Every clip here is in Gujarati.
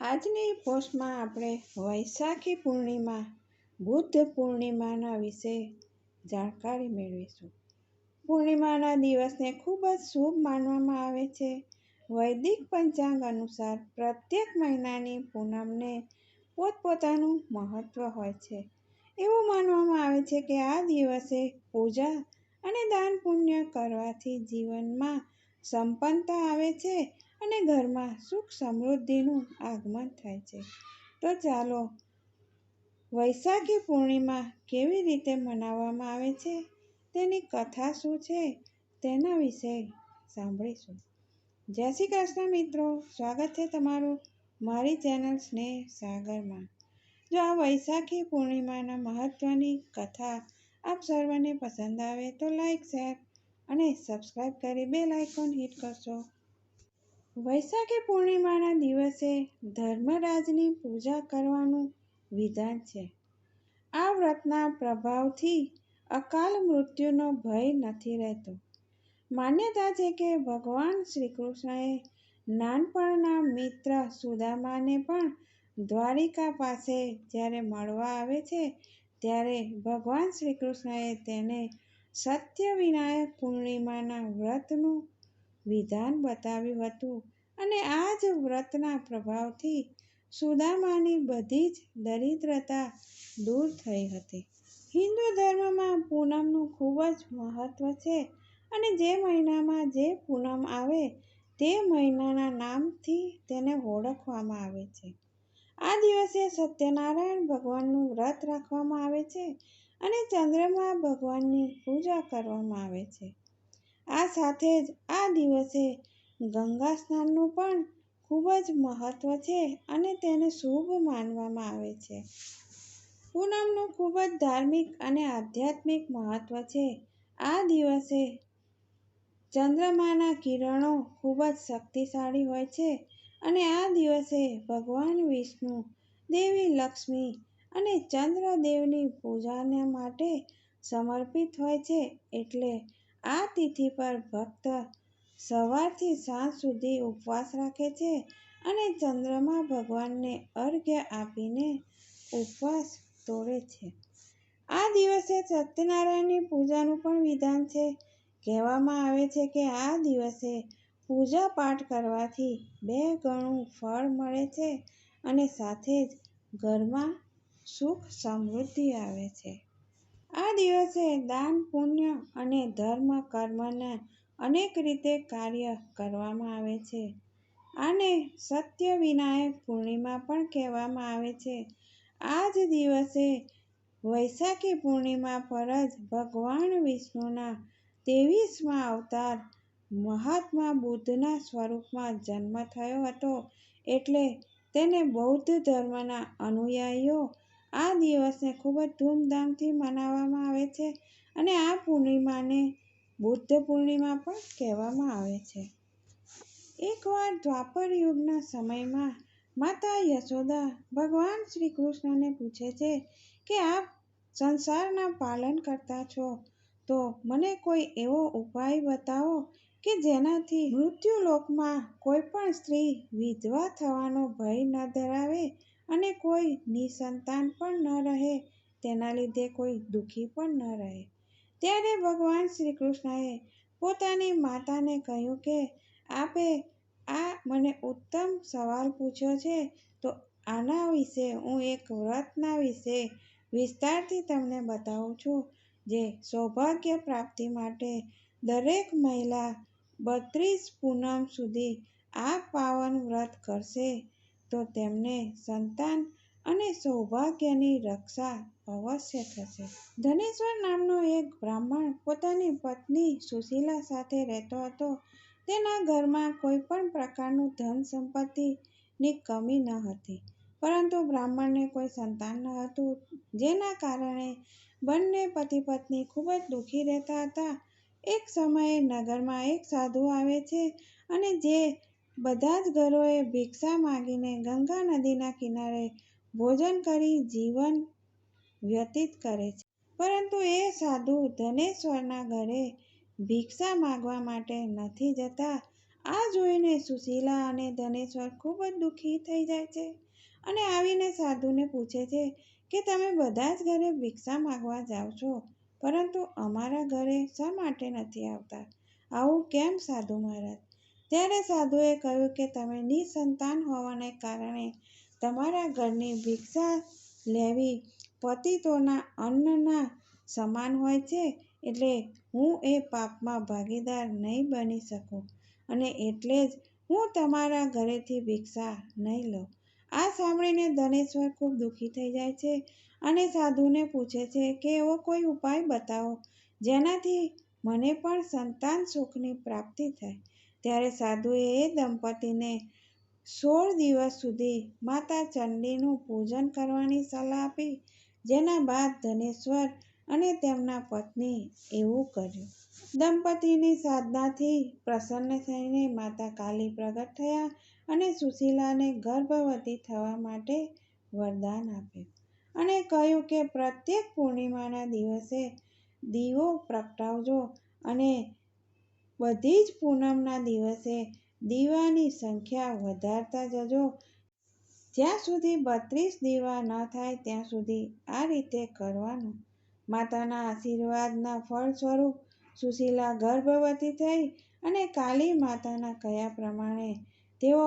આજની પોસ્ટમાં આપણે વૈશાખી પૂર્ણિમા, બુદ્ધ પૂર્ણિમાના વિશે જાણકારી મેળવીશું. પૂર્ણિમાના દિવસને ખૂબ જ શુભ માનવામાં આવે છે. વૈદિક પંચાંગ અનુસાર પ્રત્યેક મહિનાની પૂનમને પોતપોતાનું મહત્વ હોય છે. એવું માનવામાં આવે છે કે આ દિવસે પૂજા અને દાન પુણ્ય કરવાથી જીવનમાં સંપન્નતા આવે છે અને ઘરમાં સુખ સમૃદ્ધિનું આગમન થાય છે. તો ચાલો, વૈશાખી પૂર્ણિમા કેવી રીતે મનાવવામાં આવે છે? તેની કથા શું છે? તેના વિશે સાંભળીશું. જય શ્રી કૃષ્ણ મિત્રો, સ્વાગત છે તમારું મારી ચેનલ સ્નેહ સાગરમાં. જો આ વૈશાખી પૂર્ણિમાના મહત્ત્વની કથા આપ સર્વને પસંદ આવે તો લાઈક, શેર અને સબસ્ક્રાઈબ કરી બે લાઇકોન હિટ કરશો. વૈશાખી પૂર્ણિમાના દિવસે ધર્મરાજની પૂજા કરવાનું વિધાન છે. આ વ્રતના પ્રભાવથી અકાલ મૃત્યુનો ભય નથી રહેતો. માન્યતા છે કે ભગવાન શ્રી કૃષ્ણએ નાનપણના મિત્ર સુદામાને પણ દ્વારિકા પાસે જ્યારે મળવા આવે છે, ત્યારે ભગવાન શ્રી કૃષ્ણએ તેને સત્ય વિનાયક પૂર્ણિમાના વ્રતનું વિધાન બતાવ્યું હતું. અને આ જ વ્રતના પ્રભાવથી સુદામાની બધી જ દરિદ્રતા દૂર થઈ હતી. હિન્દુ ધર્મમાં પૂનમનું ખૂબ જ મહત્વ છે અને જે મહિનામાં જે પૂનમ આવે તે મહિનાના નામથી તેને ઓળખવામાં આવે છે. આ દિવસે સત્યનારાયણ ભગવાનનું વ્રત રાખવામાં આવે છે અને ચંદ્રમા ભગવાનની પૂજા કરવામાં આવે છે. આ સાથે જ આ દિવસે ગંગા સ્નાનનું પણ ખૂબ જ મહત્વ છે અને તેને શુભ માનવામાં આવે છે. પૂનમનું ખૂબ જ ધાર્મિક અને આધ્યાત્મિક મહત્વ છે. આ દિવસે ચંદ્રમાના કિરણો ખૂબ જ શક્તિશાળી હોય છે અને આ દિવસે ભગવાન વિષ્ણુ, દેવી લક્ષ્મી અને ચંદ્રદેવની પૂજાને માટે સમર્પિત હોય છે એટલે આ તિથિ પર ભક્ત સવારથી સાંજ સુધી ઉપવાસ રાખે છે અને ચંદ્રમા ભગવાનને અર્ઘ્ય આપીને ઉપવાસ તોડે છે. આ દિવસે સત્યનારાયણની પૂજાનું પણ વિધાન છે. કહેવામાં આવે છે કે આ દિવસે પૂજા પાઠ કરવાથી બે ગણું ફળ મળે છે અને સાથે જ ઘરમાં સુખ સમૃદ્ધિ આવે છે. આ દિવસે દાન, પુણ્ય અને ધર્મ કર્મને અનેક રીતે કાર્ય કરવામાં આવે છે. આને સત્ય વિનાયક પૂર્ણિમા પણ કહેવામાં આવે છે. આ જ દિવસે વૈશાખી પૂર્ણિમા પર જ ભગવાન વિષ્ણુના ત્રેવીસમાં અવતાર મહાત્મા બુદ્ધના સ્વરૂપમાં જન્મ થયો હતો એટલે તેને બૌદ્ધ ધર્મના અનુયાયીઓ આ દિવસને ખૂબ જ ધૂમધામથી મનાવવામાં આવે છે અને આ પૂર્ણિમાને બુદ્ધ પૂર્ણિમા પણ કહેવામાં આવે છે. એકવાર દ્વાપર યુગના સમયમાં માતા યશોદા ભગવાન શ્રી કૃષ્ણને પૂછે છે કે, આપ સંસારના પાલન કરતા છો? તો મને કોઈ એવો ઉપાય બતાવો કે જેનાથી મૃત્યુલોકમાં કોઈ પણ સ્ત્રી વિધવા થવાનો ભય ન ધરાવે અને કોઈ નિસંતાન પણ ન રહે? તેના લીધે કોઈ દુઃખી પણ ન રહે. ત્યારે ભગવાન શ્રી કૃષ્ણએ પોતાની માતાને કહ્યું કે, આપે આ મને ઉત્તમ સવાલ પૂછ્યો છે, તો આના વિશે હું એક વ્રતના વિશે વિસ્તારથી તમને બતાવું છું, જે સૌભાગ્ય પ્રાપ્તિ માટે દરેક મહિલા બત્રીસ પૂનમ સુધી આ પાવન વ્રત કરશે. તો તેમને સંતાન અને સૌભાગ્યની રક્ષા અવશ્ય થશે. ધનેશ્વર નામનો એક બ્રાહ્મણ પોતાની પત્ની સુશીલા સાથે રહેતો હતો. તેના ઘરમાં કોઈ પણ પ્રકારનું ધન સંપત્તિની કમી ન હતી, પરંતુ બ્રાહ્મણને કોઈ સંતાન ન હતું, જેના કારણે બંને પતિ પત્ની ખૂબ જ દુઃખી રહેતા હતા. એક સમયે નગરમાં એક સાધુ આવે છે અને જે બધા જ ઘરોએ ભિક્ષા માગીને ગંગા નદીના કિનારે ભોજન કરી જીવન વ્યતીત કરે છે. પરંતુ એ સાધુ ધનેશ્વરના ઘરે ભિક્ષા માગવા માટે નથી જતા. આ જોઈને સુશીલા અને ધનેશ્વર ખૂબ જ દુઃખી થઈ જાય છે અને આવીને સાધુને પૂછે છે કે તમે બધા જ ઘરે ભિક્ષા માગવા જાઓ છો, પરંતુ અમારા ઘરે શા માટે નથી આવતા? આવું કેમ સાધુ મહારાજ? ત્યારે સાધુએ કહ્યું કે તમે નિસંતાન હોવાને કારણે તમારા ઘરની ભિક્ષા લેવી પતિતોના અન્નના સમાન હોય છે, એટલે હું એ પાપમાં ભાગીદાર નહીં બની શકું અને એટલે જ હું તમારા ઘરેથી ભિક્ષા નહીં લઉં. આ સાંભળીને ધનેશ્વર ખૂબ દુઃખી થઈ જાય છે અને સાધુને પૂછે છે કે એવો કોઈ ઉપાય બતાવો જેનાથી મને પણ સંતાન સુખની પ્રાપ્તિ થાય. ત્યારે સાધુએ એ દંપતીને સોળ દિવસ સુધી માતા ચંડીનું પૂજન કરવાની સલાહ આપી, જેના બાદ ધનેશ્વર અને તેમના પત્ની એવું કર્યું. દંપતીની સાધનાથી પ્રસન્ન થઈને માતા કાલી પ્રગટ થયા અને સુશીલાને ગર્ભવતી થવા માટે વરદાન આપ્યું અને કહ્યું કે, પ્રત્યેક પૂર્ણિમાના દિવસે દીવો પ્રગટાવજો અને બધી જ પૂનમના દિવસે દીવાની સંખ્યા વધારતા જજો. જ્યાં સુધી બત્રીસ દીવા ન થાય, ત્યાં સુધી આ રીતે કરવાનું. માતાના આશીર્વાદના ફળ સ્વરૂપ સુશીલા ગર્ભવતી થઈ અને કાલી માતાના કયા પ્રમાણે તેઓ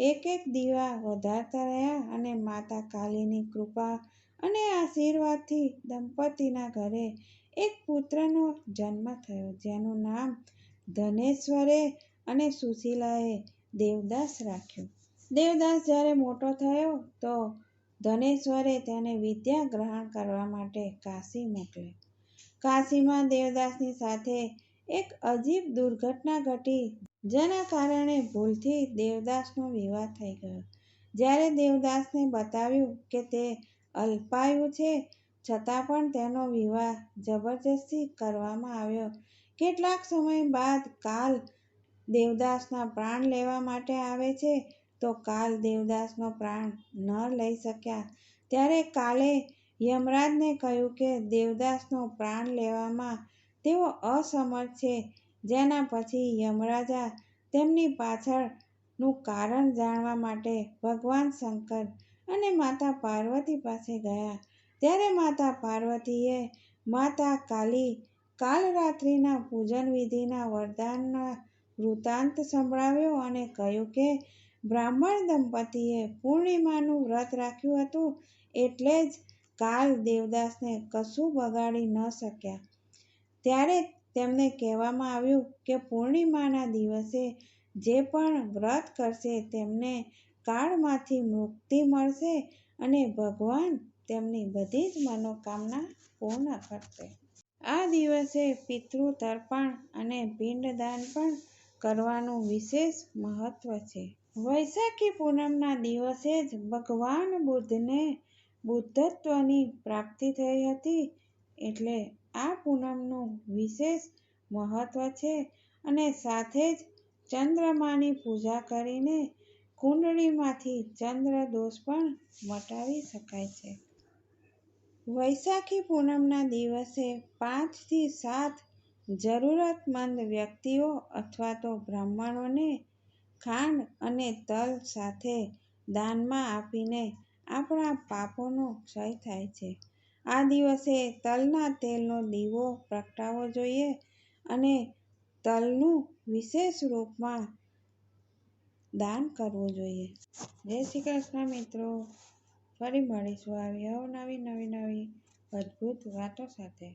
એક એક દીવા વધારતા રહ્યા અને માતા કાલીની કૃપા અને આશીર્વાદથી દંપતીના ઘરે એક પુત્રનો જન્મ થયો, જેનું નામ ધનેશ્વરે અને સુશીલાએ દેવદાસ રાખ્યો. દેવદાસ જ્યારે મોટો થયો તો ધનેશ્વરે તેને વિદ્યા ગ્રહણ કરવા માટે કાશી મોકલ્યો. કાશીમાં દેવદાસની સાથે એક અજીબ દુર્ઘટના ઘટી, જેના કારણે ભૂલથી દેવદાસનો વિવાહ થઈ ગયો. જ્યારે દેવદાસને બતાવ્યું કે તે અલ્પાયુ છે, છતાં પણ તેનો વિવાહ જબરજસ્તી કરવામાં આવ્યો. કેટલાક સમય બાદ કાલ દેવદાસના પ્રાણ લેવા માટે આવે છે, તો કાલ દેવદાસનો પ્રાણ ન લઈ શક્યા. ત્યારે કાલે યમરાજને કહ્યું કે દેવદાસનો પ્રાણ લેવામાં તેઓ અસમર્થ છે. જેના પછી યમરાજા તેમની પાછળનું કારણ જાણવા માટે ભગવાન શંકર અને માતા પાર્વતી પાસે ગયા. ત્યારે માતા પાર્વતીએ માતા કાલી કાલરાત્રિના પૂજન વિધિના વરદાનના વૃત્તાંત સંભળાવ્યો અને કહ્યું કે બ્રાહ્મણ દંપતીએ પૂર્ણિમાનું વ્રત રાખ્યું હતું એટલે જ કાલ દેવદાસને કશું બગાડી ન શક્યા. ત્યારે તેમને કહેવામાં આવ્યું કે પૂર્ણિમાના દિવસે જે પણ વ્રત કરશે તેમને કાળમાંથી મુક્તિ મળશે અને ભગવાન તેમની બધી જ મનોકામના પૂર્ણ કરશે. આ દિવસે પિતૃ તર્પણ અને પિંડદાન પણ કરવાનું વિશેષ મહત્વ છે. વૈશાખી પૂનમના દિવસે જ ભગવાન બુદ્ધને બુદ્ધત્વની પ્રાપ્તિ થઈ હતી એટલે આ પૂનમનું વિશેષ મહત્વ છે અને સાથે જ ચંદ્રમાની પૂજા કરીને કુંડળીમાંથી ચંદ્ર દોષ પણ મટાવી શકાય છે. વૈશાખી પૂનમના દિવસે પાંચથી સાત જરૂરતમંદ વ્યક્તિઓ અથવા તો બ્રાહ્મણોને ખાંડ અને તલ સાથે દાનમાં આપીને આપણા પાપોનો ક્ષય થાય છે. આ દિવસે તલના તેલનો દીવો પ્રગટાવવો જોઈએ અને તલનું વિશેષ રૂપમાં દાન કરવું જોઈએ. જય શ્રી કૃષ્ણ મિત્રો. ફરી મળીશું આવી અવનવી નવી નવી અદ્ભુત વાતો સાથે.